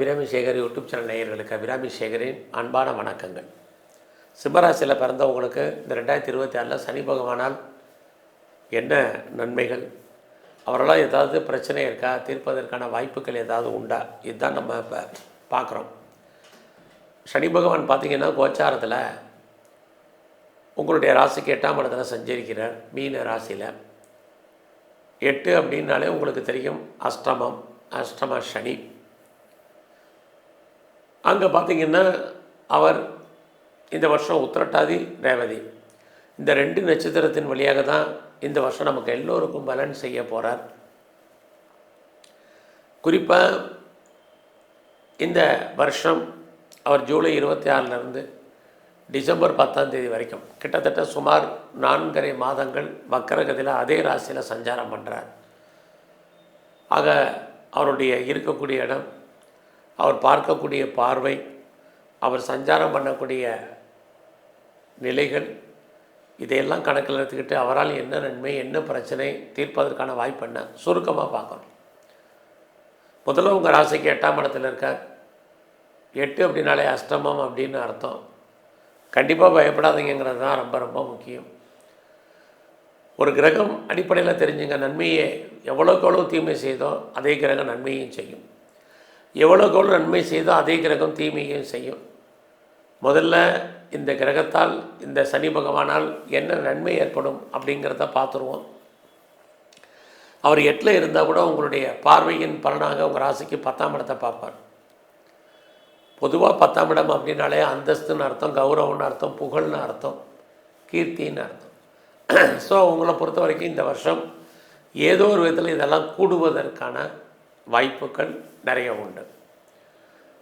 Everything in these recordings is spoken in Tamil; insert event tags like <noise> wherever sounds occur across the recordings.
அபிராமி சேகர் யூடியூப் சேனல் நேயர்களுக்கு அபிராமி சேகரின் அன்பான வணக்கங்கள். சிம்மராசியில் பிறந்தவங்களுக்கு இந்த ரெண்டாயிரத்தி இருபத்தி ஆறில் சனி பகவானால் என்ன நன்மைகள்? அவரெல்லாம் ஏதாவது பிரச்சனை இருக்கா? தீர்ப்பதற்கான வாய்ப்புகள் ஏதாவது உண்டா? இதுதான் நம்ம இப்போ பார்க்குறோம். சனி பகவான் பார்த்திங்கன்னா கோச்சாரத்தில் உங்களுடைய ராசிக்கு எட்டாம் இடத்துல சஞ்சரிக்கிறார் மீன ராசியில். எட்டு அப்படின்னாலே உங்களுக்கு தெரியும் அஷ்டமம் அஷ்டம சனி. அங்கே பார்த்திங்கன்னா அவர் இந்த வருஷம் உத்திரட்டாதி ரேவதி. இந்த ரெண்டு நட்சத்திரத்தின் வழியாக தான் இந்த வருஷம் நமக்கு எல்லோருக்கும் பலன் செய்ய போகிறார் குறிப்பாக இந்த வருஷம் அவர் ஜூலை இருபத்தி ஆறிலிருந்து டிசம்பர் பத்தாம் தேதி வரைக்கும் கிட்டத்தட்ட சுமார் நான்கரை மாதங்கள் வக்கரகதியில் அதே ராசியில் சஞ்சாரம் பண்ணுறார் ஆக அவருடைய இருக்கக்கூடிய இடம் அவர் பார்க்கக்கூடிய பார்வை அவர் சஞ்சாரம் பண்ணக்கூடிய நிலைகள் இதையெல்லாம் கணக்கில் எடுத்துக்கிட்டு அவரால் என்ன நன்மை என்ன பிரச்சனை தீர்ப்பதற்கான வாய்ப்பு என்ன? சுருக்கமாக பார்க்கணும். முதல்ல உங்கள் ராசிக்கு எட்டாம் இடத்துல இருக்கார். எட்டு அப்படின்னாலே அஷ்டமம் அப்படின்னு அர்த்தம். கண்டிப்பாக பயப்படாதீங்கிறது தான் ரொம்ப ரொம்ப முக்கியம். ஒரு கிரகம் அடிப்படையில் தெரிஞ்சுங்க நன்மையை எவ்வளோக்கு எவ்வளோ தீமை செய்தோ அதே கிரகம் நன்மையும் செய்யும். எவ்வளோக்கு எவ்வளோ நன்மை செய்தோ அதே கிரகம் தீமையும் செய்யும். முதல்ல இந்த கிரகத்தால் இந்த சனி பகவானால் என்ன நன்மை ஏற்படும் அப்படிங்கிறத பார்த்துருவோம். அவர் எட்டில் இருந்தால் கூட உங்களுடைய பார்வையின் பலனாக உங்கள் ராசிக்கு பத்தாம் இடத்தை பார்ப்பார். பொதுவாக பத்தாம் இடம் அப்படின்னாலே அந்தஸ்துன்னு அர்த்தம் கௌரவம்னு அர்த்தம் புகழ்னு அர்த்தம் கீர்த்தின்னு அர்த்தம். <clears throat> ஸோ உங்களை பொறுத்த வரைக்கும் இந்த வருஷம் ஏதோ ஒரு விதத்தில் இதெல்லாம் கூடுவதற்கான வாய்ப்புகள் நிறைய உண்டு.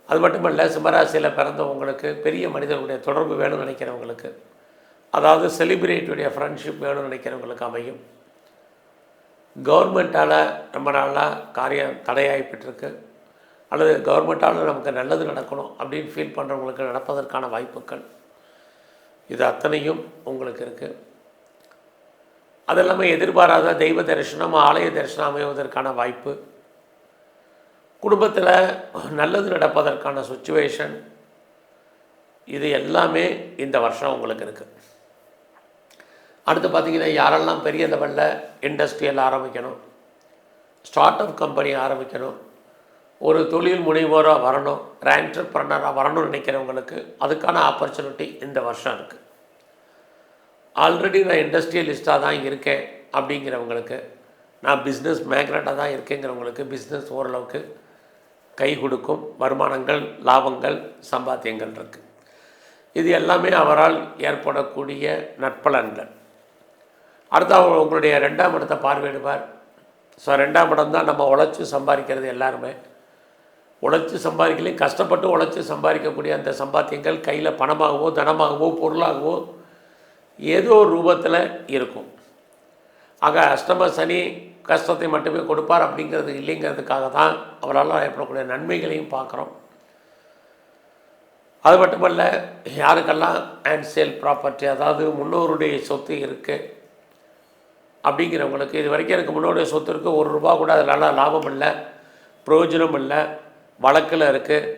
அது மட்டுமல்ல சிம்மராசியில் பிறந்தவங்களுக்கு பெரிய மனிதர்களுடைய தொடர்பு வேணும்னு நினைக்கிறவங்களுக்கு அதாவது செலிப்ரிட்டியுடைய ஃப்ரெண்ட்ஷிப் வேணும்னு நினைக்கிறவங்களுக்கு அமையும். கவர்மெண்ட்டால் ரொம்ப நாளாக காரியம் தடையாகிப்பட்டிருக்கு அல்லது கவர்மெண்ட்டால் நமக்கு நல்லது நடக்கணும் அப்படின்னு ஃபீல் பண்ணுறவங்களுக்கு நடப்பதற்கான வாய்ப்புகள் இது அத்தனையும் உங்களுக்கு இருக்குது அது இல்லாமல் எதிர்பாராத தெய்வ தரிசனம் ஆலய தரிசனம் அமைவதற்கான வாய்ப்பு குடும்பத்தில் நல்லது நடப்பதற்கான சுச்சுவேஷன் இது எல்லாமே இந்த வருஷம் உங்களுக்கு இருக்குது அடுத்து பார்த்திங்கன்னா யாரெல்லாம் பெரிய லெவலில் இண்டஸ்ட்ரியல் ஆரம்பிக்கணும் ஸ்டார்ட் அப் கம்பெனி ஆரம்பிக்கணும் ஒரு தொழில் முனைவோராக வரணும் ஆண்டர்பிரனராக வரணும்னு நினைக்கிறவங்களுக்கு அதுக்கான ஆப்பர்ச்சுனிட்டி இந்த வருஷம் இருக்குது ஆல்ரெடி நான் இண்டஸ்ட்ரியலிஸ்ட்டாக தான் இருக்கேன் அப்படிங்கிறவங்களுக்கு நான் பிஸ்னஸ் மேக்னட்டாக தான் இருக்கேங்கிறவங்களுக்கு பிஸ்னஸ் ஓரளவுக்கு கை கொடுக்கும் வருமானங்கள் லாபங்கள் சம்பாத்தியங்கள் இருக்குது இது எல்லாமே அவரால் ஏற்படக்கூடிய நற்பலன்கள். அடுத்து அவர் உங்களுடைய ரெண்டாம் இடத்தை பார்வையிடுவார். ஸோ ரெண்டாம் இடம் தான் நம்ம உழைச்சி சம்பாதிக்கிறது எல்லாருமே. உழைச்சி சம்பாதிக்கலையும் கஷ்டப்பட்டு உழைச்சி சம்பாதிக்கக்கூடிய அந்த சம்பாத்தியங்கள் கையில் பணமாகவோ தனமாகவோ பொருளாகவோ ஏதோ ஒரு ரூபத்தில் இருக்கும். ஆக அஷ்டம சனி கஷ்டத்தை மட்டுமே கொடுப்பார் அப்படிங்கிறது இல்லைங்கிறதுக்காக தான் அவரால் ஏற்படக்கூடிய நன்மைகளையும் பார்க்குறோம். அது மட்டுமல்ல யாருக்கெல்லாம் அண்ட் சேல் ப்ராப்பர்ட்டி அதாவது முன்னோருடைய சொத்து இருக்குது அப்படிங்கிறவங்களுக்கு இது வரைக்கும் எனக்கு முன்னோருடைய சொத்து இருக்குது ஒரு ரூபா கூட அதனால் லாபம் இல்லை பிரயோஜனம் இல்லை வழக்கில் இருக்குது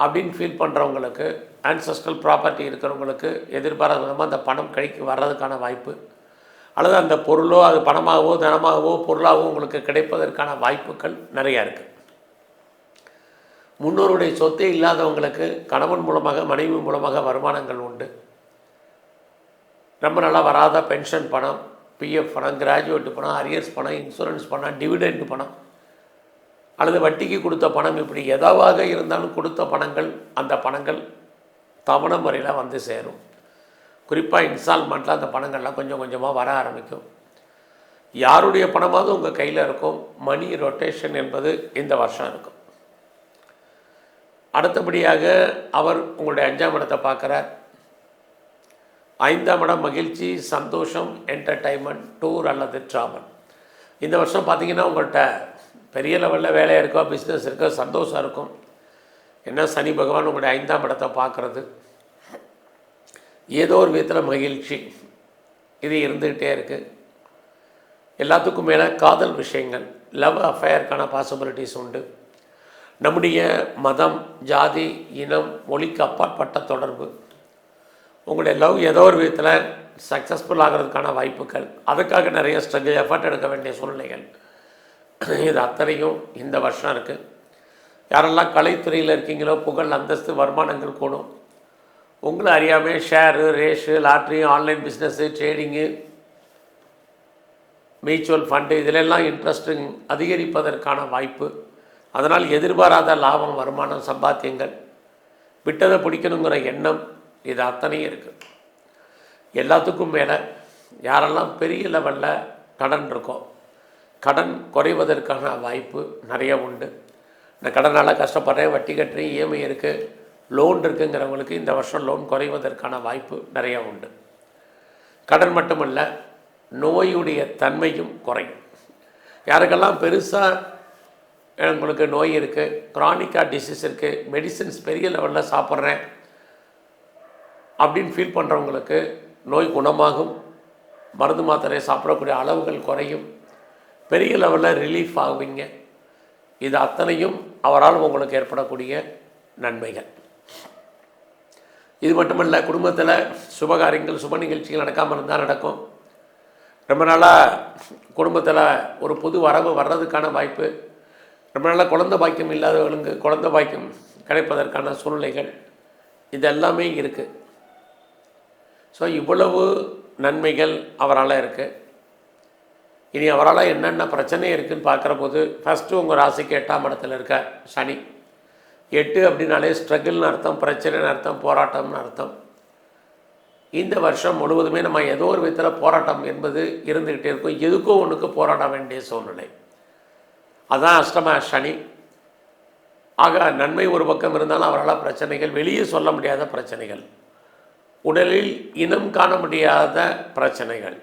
அப்படின்னு ஃபீல் பண்ணுறவங்களுக்கு ஆன்சஸ்ட்ரல் ப்ராப்பர்ட்டி இருக்கிறவங்களுக்கு எதிர்பாராத விதமாக அந்த பணம் கழிக்கு வர்றதுக்கான வாய்ப்பு அல்லது அந்த பொருளோ அது பணமாகவோ தனமாகவோ பொருளாகவோ உங்களுக்கு கிடைப்பதற்கான வாய்ப்புகள் நிறையா இருக்குது முன்னோருடைய சொத்தே இல்லாதவங்களுக்கு கணவன் மூலமாக மனைவி மூலமாக வருமானங்கள் உண்டு. ரொம்ப நல்லா வராத பென்ஷன் பணம் பிஎஃப் பணம் கிராஜுவேட் பணம் அரியர்ஸ் பணம் இன்சூரன்ஸ் பணம் டிவிடெண்ட் பணம். அல்லது வட்டிக்கு கொடுத்த பணம் இப்படி எதாவாக இருந்தாலும் கொடுத்த பணங்கள் அந்த பணங்கள் தவணை முறையில் வந்து சேரும். குறிப்பாக இன்ஸ்டால்மெண்ட்டில் அந்த பணங்கள்லாம் கொஞ்சம் கொஞ்சமாக வர ஆரம்பிக்கும். யாருடைய பணமாவது உங்கள் கையில் இருக்கும். மணி ரொட்டேஷன் என்பது இந்த வருஷம் இருக்கும். அடுத்தபடியாக அவர் உங்களுடைய அஞ்சாம் இடத்தை பார்க்குறார். ஐந்தாம் இடம் மகிழ்ச்சி சந்தோஷம் என்டர்டைன்மெண்ட் டூர் அல்லது ட்ராவல் இந்த வருஷம் பார்த்தீங்கன்னா உங்கள்கிட்ட பெரிய லெவலில் வேலையாக இருக்கோ பிஸ்னஸ் இருக்கோ சந்தோஷம் இருக்கும். என்ன? சனி பகவான் உங்களுடைய ஐந்தாம் இடத்தை பார்க்குறது. ஏதோ ஒரு விதத்தில் மகிழ்ச்சி. இது இருந்துக்கிட்டே இருக்குது எல்லாத்துக்கும் மேலே காதல் விஷயங்கள் லவ் அஃபேருக்கான பாசிபிலிட்டிஸ் உண்டு. நம்முடைய மதம் ஜாதி இனம் மொழிக்கு அப்பாற்பட்ட தொடர்பு. உங்களுடைய லவ் ஏதோ ஒரு விதத்தில் சக்ஸஸ்ஃபுல் ஆகிறதுக்கான வாய்ப்புகள். அதுக்காக நிறைய ஸ்ட்ரகிள் எஃபர்ட் எடுக்க வேண்டிய சூழ்நிலைகள். இது அத்தனையும் இந்த வருஷம் இருக்குது யாரெல்லாம் கலைத்துறையில் இருக்கீங்களோ புகழ் அந்தஸ்து வருமானங்கள் கூடும். உங்களை அறியாமல் share race lottery online business trading mutual fund இதிலெல்லாம் இன்ட்ரெஸ்ட்டுங் அதிகரிப்பதற்கான வாய்ப்பு. அதனால் எதிர்பாராத லாபம் வருமானம் சம்பாத்தியங்கள் விட்டதை பிடிக்கணுங்கிற எண்ணம் இது அத்தனையும் இருக்குது எல்லாத்துக்கும் மேலே யாரெல்லாம் பெரிய லெவலில் கடன் இருக்கோ கடன் குறைவதற்கான வாய்ப்பு நிறைய உண்டு. நான் கடனால் கஷ்டப்படுறேன் வட்டி கட்டுறேன் இஎம்ஐ இருக்குது லோன் இருக்குங்கிறவங்களுக்கு இந்த வருஷம் லோன் குறைவதற்கான வாய்ப்பு நிறைய உண்டு. கடன் மட்டுமல்ல நோயுடைய தன்மையும் குறையும். யாருக்கெல்லாம் பெருசாக உங்களுக்கு நோய் இருக்குது க்ரானிக்காக டிசீஸ் இருக்குது மெடிசின்ஸ் பெரிய லெவலில் சாப்பிட்றேன் அப்படின்னு ஃபீல் பண்ணுறவங்களுக்கு நோய் குணமாகும் மருந்து மாத்திரை சாப்பிடக்கூடிய அளவுகள் குறையும் பெரிய லெவலில் ரிலீஃப் ஆகுவீங்க. இது அத்தனையும் அவரால் உங்களுக்கு ஏற்படக்கூடிய நன்மைகள். இது மட்டுமல்ல குடும்பத்தில் சுபகாரியங்கள் சுப நிகழ்ச்சிகள் நடக்காமல் இருந்தால் நடக்கும். ரொம்ப நாளாக குடும்பத்தில் ஒரு புது வரவு வர்றதுக்கான வாய்ப்பு ரொம்ப நாளாக குழந்த பாக்கியம் இல்லாதவர்களுக்கு குழந்த பாக்கியம் கிடைப்பதற்கான சூழ்நிலைகள் இதெல்லாமே இருக்குது ஸோ இவ்வளவு நன்மைகள் அவரால் இருக்குது இனி அவரால் என்னென்ன பிரச்சனை இருக்குதுன்னு பார்க்குற போது ஃபஸ்ட்டு உங்கள் ராசிக்கு எட்டாம் இடத்துல இருக்க சனி. எட்டு அப்படின்னாலே ஸ்ட்ரகிள்னு அர்த்தம் பிரச்சனைன்னு அர்த்தம் போராட்டம்னு அர்த்தம். இந்த வருஷம் முழுவதுமே நம்ம ஏதோ ஒரு விதத்தில் போராட்டம் என்பது இருந்துக்கிட்டே இருக்கும். எதுக்கோ ஒன்றுக்கு போராட வேண்டிய சூழ்நிலை. அதான் அஷ்டம சனி. ஆக நன்மை ஒரு பக்கம் இருந்தாலும் அவரால் பிரச்சனைகள் வெளியே சொல்ல முடியாத பிரச்சனைகள். உடலில் இனம் காண முடியாத பிரச்சனைகள்.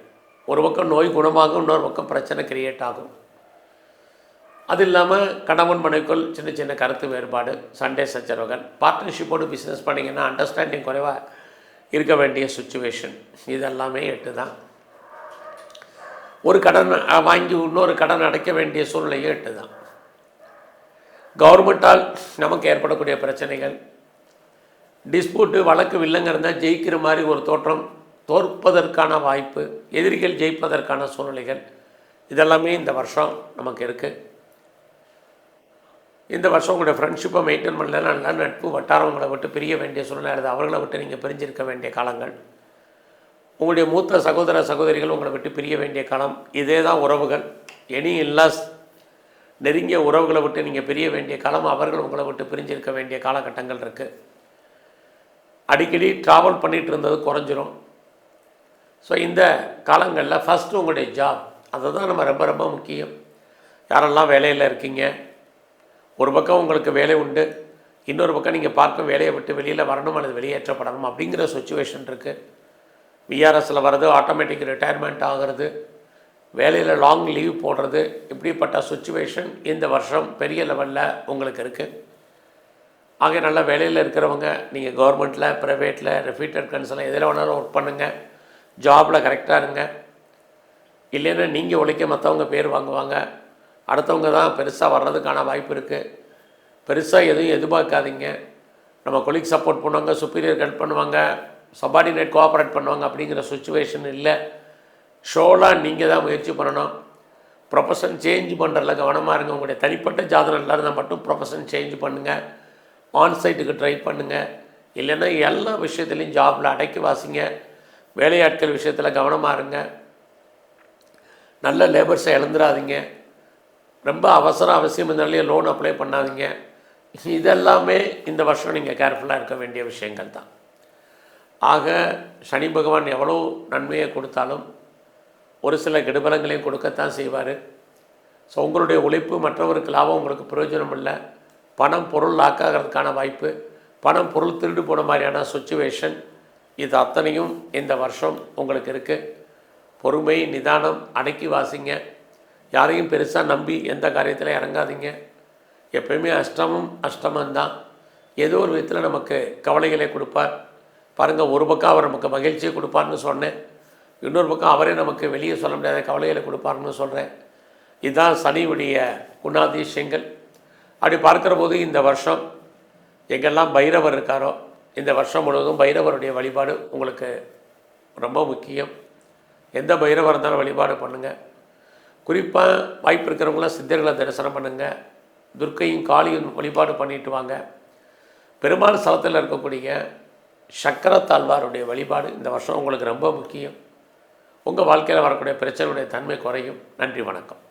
ஒரு பக்கம் நோய் குணமாகும் இன்னொரு பக்கம் பிரச்சனை கிரியேட் ஆகும். அது இல்லாமல் கணவன் மனைவிக்குள் சின்ன சின்ன கருத்து வேறுபாடு சண்டே சச்சரவுகள் பார்ட்னர்ஷிப்போடு பிஸ்னஸ் பண்ணிங்கன்னா அண்டர்ஸ்டாண்டிங் குறைவாக இருக்க வேண்டிய சுச்சுவேஷன் இதெல்லாமே எட்டு தான் ஒரு கடன் வாங்கி இன்னொரு கடன் அடைக்க வேண்டிய சூழ்நிலையும் எட்டு தான் கவர்மெண்ட்டால் நமக்கு ஏற்படக்கூடிய பிரச்சனைகள் டிஸ்பியூட்டு வழக்கு வில்லங்க இருந்தால் ஜெயிக்கிற மாதிரி ஒரு தோற்றம் தோற்பதற்கான வாய்ப்பு எதிரிகள் ஜெயிப்பதற்கான சூழ்நிலைகள் இதெல்லாமே இந்த வருஷம் நமக்கு இருக்குது இந்த வருஷம் உங்களுடைய ஃப்ரெண்ட்ஷிப்பை மெயின்டைன் பண்ணலன்னா நல்ல நட்பு வட்டாரங்களை விட்டு பிரிய வேண்டிய சூழ்நிலை அல்லது அவர்களை விட்டு நீங்கள் பிரிஞ்சிருக்க வேண்டிய காலங்கள். உங்களுடைய மூத்த சகோதர சகோதரிகள் உங்களை விட்டு பிரிய வேண்டிய காலம் இதே தான் உறவுகள். எனி இல்லாஸ் நெருங்கிய உறவுகளை விட்டு நீங்கள் பிரிய வேண்டிய காலம் அவர்கள் உங்களை விட்டு பிரிஞ்சிருக்க வேண்டிய காலகட்டங்கள் இருக்குது அடிக்கடி ட்ராவல் பண்ணிகிட்டு இருந்தது குறைஞ்சிரும். ஸோ இந்த காலங்களில் ஃபஸ்ட்டு உங்களுடைய ஜாப் அதை தான் நம்ம ரொம்ப ரொம்ப முக்கியம். யாரெல்லாம் வேலையில் இருக்கீங்க ஒரு பக்கம் உங்களுக்கு வேலை உண்டு இன்னொரு பக்கம் நீங்கள் பார்க்கும் வேலையை விட்டு வெளியில் வரணும் அல்லது வெளியேற்றப்படணும் அப்படிங்கிற சுச்சுவேஷன் இருக்குது விஆர்எஸில் வர்றது ஆட்டோமேட்டிக் ரிட்டையர்மெண்ட் ஆகிறது வேலையில் லாங் லீவ் போடுறது இப்படிப்பட்ட சுச்சுவேஷன் இந்த வருஷம் பெரிய லெவலில் உங்களுக்கு இருக்குது ஆக நல்ல வேலையில் இருக்கிறவங்க நீங்கள் கவர்மெண்ட்டில் ப்ரைவேட்டில் ரெஃபீட்டட் கன்சலில் எதில் வேணாலும் ஒர்க் பண்ணுங்கள் ஜாபில் கரெக்டாக இருங்க. இல்லைன்னா நீங்கள் உழைக்க மற்றவங்க பேர் வாங்குவாங்க. அடுத்தவங்க தான் பெருசாக வர்றதுக்கான வாய்ப்பு இருக்குது பெருசாக எதுவும் எதிர்பார்க்காதீங்க. நம்ம கொலிக் சப்போர்ட் பண்ணுவாங்க சுப்பீரியர் ஹெல்ப் பண்ணுவாங்க சபார்டினேட் கோஆப்ரேட் பண்ணுவாங்க அப்படிங்கிற சுச்சுவேஷன் இல்லை. ஷோலாக நீங்கள் தான் முயற்சி பண்ணணும். ப்ரொஃபஷன் சேஞ்ச் பண்ணுறதுல கவனமாக இருங்க. உங்களுடைய தனிப்பட்ட ஜாதகம் நல்லா இருந்தால் மட்டும் ப்ரொஃபஷன் சேஞ்ச் பண்ணுங்கள் ஆன் சைட்டுக்கு ட்ரை பண்ணுங்கள் இல்லைன்னா எல்லா விஷயத்துலையும் ஜாபில் அடைக்க வாசிங்க. வேலையாட்கள் விஷயத்தில் கவனமாக இருங்க. நல்ல லேபர்ஸை இழந்துடாதீங்க ரொம்ப அவசரம் அவசியம் இருந்தாலே லோன் அப்ளை பண்ணாதீங்க. இதெல்லாமே இந்த வருஷம் நீங்கள் கேர்ஃபுல்லாக இருக்க வேண்டிய விஷயங்கள் தான். ஆக சனி பகவான் எவ்வளோ நன்மையை கொடுத்தாலும் ஒரு சில கெடுபலங்களையும் கொடுக்கத்தான் செய்வார். ஸோ உங்களுடைய உழைப்பு மற்றவருக்கு லாபம் உங்களுக்கு பிரயோஜனம் இல்லை பணம் பொருள் லாக்காகிறதுக்கான வாய்ப்பு. பணம் பொருள் திருடு போன மாதிரியான சுச்சுவேஷன் இது அத்தனையும் இந்த வருஷம் உங்களுக்கு இருக்குது பொறுமை நிதானம் அடக்கி வாசிங்க. யாரையும் பெருசாக நம்பி எந்த காரியத்தில் இறங்காதீங்க. எப்பயுமே அஷ்டமம் அஷ்டமந்தான் ஏதோ ஒரு விதத்தில் நமக்கு கவலைகளை கொடுப்பார். பாருங்கள் ஒரு பக்கம் அவர் நமக்கு மகிழ்ச்சியை கொடுப்பார்னு சொன்னேன். இன்னொரு பக்கம் அவரே நமக்கு வெளியே சொல்ல முடியாத கவலைகளை கொடுப்பார்னு சொல்கிறேன் இதுதான் சனியுடைய குணாதிசயங்கள். அப்படி பார்க்குற போது இந்த வருஷம் எங்கெல்லாம் பைரவர் இருக்காரோ இந்த வருஷம் முழுவதும் பைரவருடைய வழிபாடு உங்களுக்கு ரொம்ப முக்கியம். எந்த பைரவர் இருந்தாலும் வழிபாடு பண்ணுங்கள் குறிப்பாக வாய்ப்பு இருக்கிறவங்களாம் சித்தர்களை தரிசனம் பண்ணுங்கள் துர்க்கையும் காளியும் வழிபாடு பண்ணிட்டு வாங்க. பெருமாள் ஸ்தலத்தில் இருக்கக்கூடிய சக்கரத்தாழ்வாருடைய வழிபாடு இந்த வருஷம் உங்களுக்கு ரொம்ப முக்கியம். உங்கள் வாழ்க்கையில் வரக்கூடிய பிரச்சனையுடைய தன்மை குறையும். நன்றி வணக்கம்.